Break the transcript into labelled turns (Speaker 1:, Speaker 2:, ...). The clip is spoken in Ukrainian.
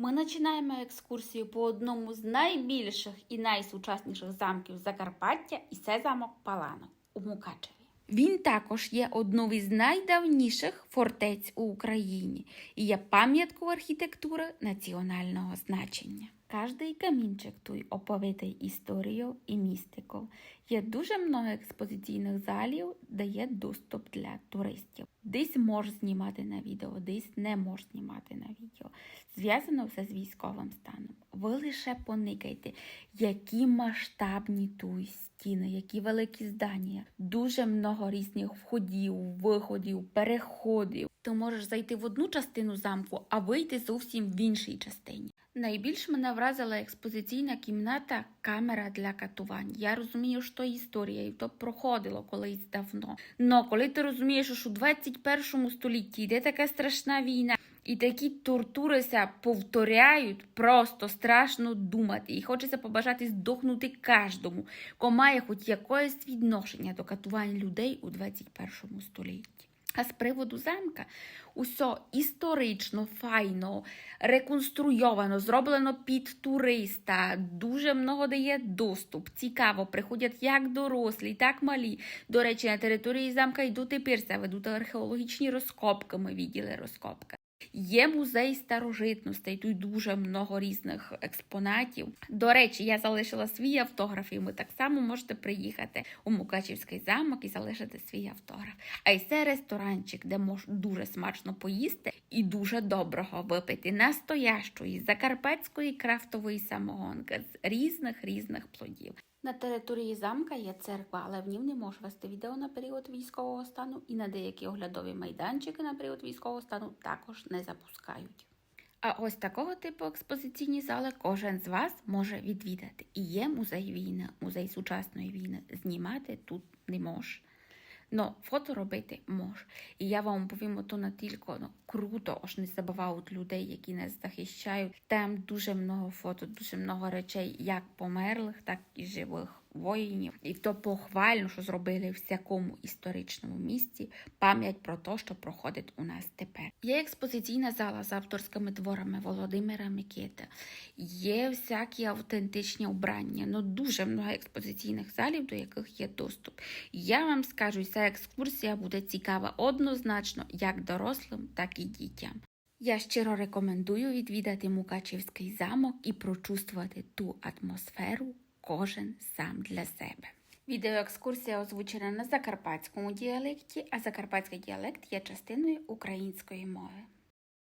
Speaker 1: Ми починаємо екскурсію по одному з найбільших і найсучасніших замків Закарпаття, і це замок Паланок у Мукачеві. Він також є одним із найдавніших фортець у Україні і є пам'яткою архітектури національного значення. Кожний камінчик тут оповитий історією і містикою. Є дуже много експозиційних залів, де є доступ для туристів. Десь можеш знімати на відео, десь не можеш знімати на відео. Зв'язано все з військовим станом. Ви лише поникайте, які масштабні тут стіни, які великі здання. Дуже много різних входів, виходів, переходів. Ти можеш зайти в одну частину замку, а вийти зовсім в іншій частині. Найбільш мене вразила експозиційна кімната камера для катувань. Я розумію, що історія, і то проходило колись давно. Но коли ти розумієш, що у 21 столітті йде така страшна війна, і такі тортури ся повторяють, просто страшно думати. І хочеться побажати здохнути кожному, кого має хоч якесь відношення до катувань людей у 21 столітті. А з приводу замка, усе історично, файно, реконструйовано, зроблено під туриста, дуже много дає доступ. Цікаво, приходять як дорослі, так малі. До речі, на території замка й дотепер ведуть археологічні розкопки, ми відділи розкопка. Є музей старожитностей, тут дуже много різних експонатів. До речі, я залишила свій автограф, і ви так само можете приїхати у Мукачівський замок і залишити свій автограф. А й це ресторанчик, де можна дуже смачно поїсти і дуже доброго випити настоящої закарпатської крафтової самогонки з різних різних плодів. На території замка є церква, але в ній не можеш вести відео на період військового стану, і на деякі оглядові майданчики на період військового стану також не запускають. А ось такого типу експозиційні зали кожен з вас може відвідати. І є музей війни, музей сучасної війни. Знімати тут не може. Но фото робити може. І я вам повім, ото не тільки ну, круто, аж не забувають людей, які нас захищають. Там дуже много фото, дуже много речей, як померлих, так і живих воїнів. І то похвально, що зробили в всякому історичному місці пам'ять про те, що проходить у нас тепер. Є експозиційна зала з авторськими творами Володимира Микити, є всякі автентичні обрання, ну дуже много експозиційних залів, до яких є доступ. Я вам скажу, ця екскурсія буде цікава однозначно як дорослим, так і дітям. Я щиро рекомендую відвідати Мукачівський замок і прочувствувати ту атмосферу кожен сам для себе. Відеоекскурсія озвучена на закарпатському діалекті, а закарпатський діалект є частиною української мови.